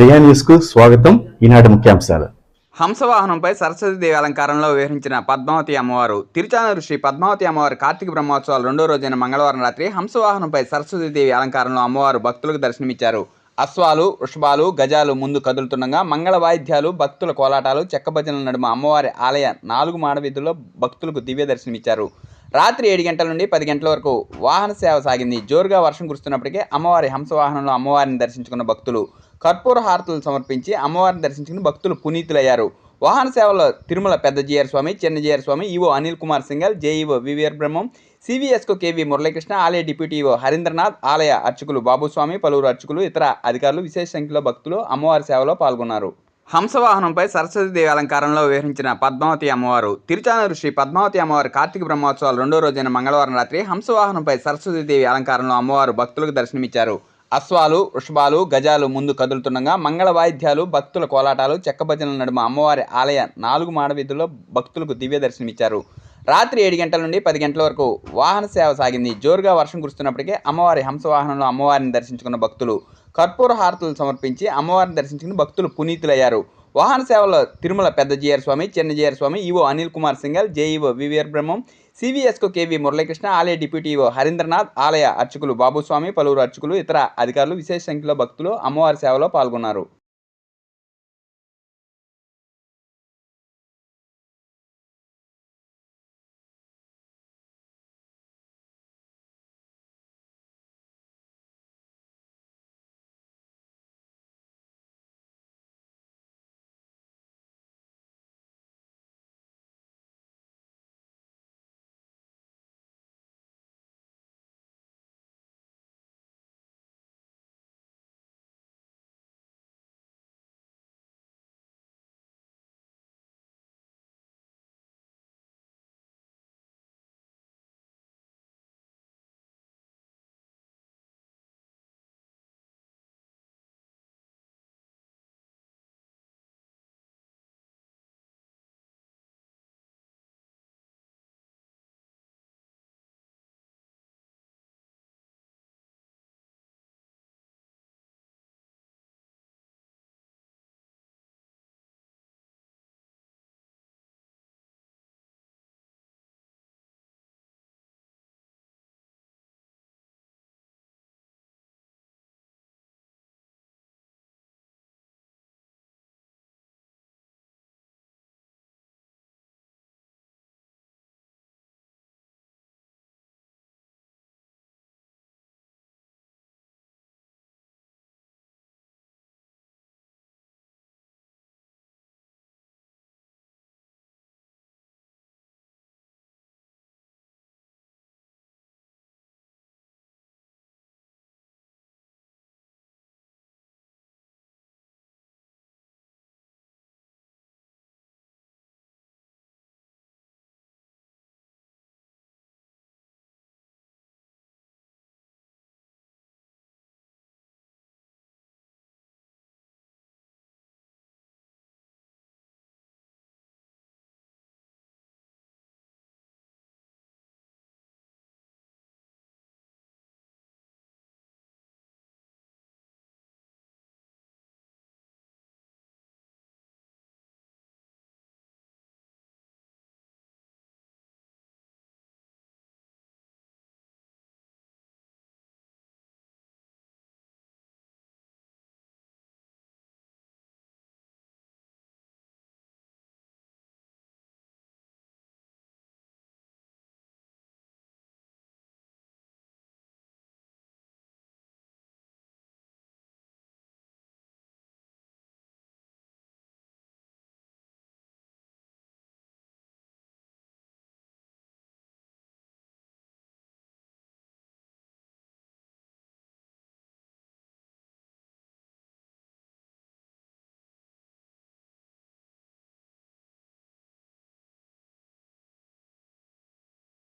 ప్రియా న్యూస్కు స్వాగతం. ఈనాటి ముఖ్యాంశాలు. హంసవాహనంపై సరస్వతీదేవి అలంకారంలో వివరించిన పద్మావతి అమ్మవారు తిరుచానూరు శ్రీ పద్మావతి అమ్మవారి కార్తీక బ్రహ్మోత్సవాలు రెండో రోజైన మంగళవారం రాత్రి హంసవాహనంపై సరస్వతీదేవి అలంకారంలో అమ్మవారు భక్తులకు దర్శనమిచ్చారు. అశ్వాలు వృషభాలు గజాలు ముందు కదులుతుండగా మంగళ వాయిద్యాలు భక్తుల కోలాటాలు చెక్క భజనల నడుమ అమ్మవారి ఆలయ నాలుగు మాడవీధుల్లో భక్తులకు దివ్య దర్శనమిచ్చారు. రాత్రి ఏడు గంటల నుండి పది గంటల వరకు వాహన సేవ సాగింది. జోరుగా వర్షం కురుస్తున్నప్పటికీ అమ్మవారి హంసవాహనంలో అమ్మవారిని దర్శించుకున్న భక్తులు కర్పూర హారతులు సమర్పించి అమ్మవారిని దర్శించుకుని భక్తులు పునీతులయ్యారు. వాహన సేవలో తిరుమల పెద్ద జీఆర్ స్వామి చిన్న Jeeyar Swamy EO Anil Kumar Singhal JEO VVR Brahmam సివిఎస్కు KV Muralikrishna ఆలయ డిప్యూటీ ఈవో హరీంద్రనాథ్ ఆలయ అర్చకులు బాబుస్వామి పలువురు అర్చకులు ఇతర అధికారులు విశేష సంఖ్యలో భక్తులు అమ్మవారి సేవలో పాల్గొన్నారు. హంసవాహనంపై సరస్వతీదేవి అలంకారంలో విహరించిన పద్మావతి అమ్మవారు తిరుచానూరు శ్రీ పద్మావతి అమ్మవారి కార్తీక బ్రహ్మోత్సవాలు రెండో రోజైన మంగళవారం రాత్రి హంసవాహనంపై సరస్వతీదేవి అలంకారంలో అమ్మవారు భక్తులకు దర్శనమిచ్చారు. అశ్వాలు వృషభాలు గజాలు ముందు కదులుతుండగా మంగళ వాయిద్యాలు భక్తుల కోలాటాలు చెక్క భజనల నడుమ అమ్మవారి ఆలయ నాలుగు మాడవీధుల్లో భక్తులకు దివ్య దర్శనమిచ్చారు. రాత్రి ఏడు గంటల నుండి పది గంటల వరకు వాహన సేవ సాగింది. జోరుగా వర్షం కురుస్తున్నప్పటికీ అమ్మవారి హంసవాహనంలో అమ్మవారిని దర్శించుకున్న భక్తులు కర్పూర హారతులు సమర్పించి అమ్మవారిని దర్శించుకుని భక్తులు పునీతులయ్యారు. వాహన సేవలో తిరుమల పెద్ద జీఆర్ స్వామి చిన్న Jeeyar Swamy EO Anil Kumar Singhal JEO VVR Brahmam సివిఎస్కు కేవీ మురళీకృష్ణ ఆలయ డిప్యూటీ హరీంద్రనాథ్ ఆలయ అర్చకులు బాబుస్వామి పలువురు అర్చకులు ఇతర అధికారులు విశేష సంఖ్యలో భక్తులు అమ్మవారి సేవలో పాల్గొన్నారు.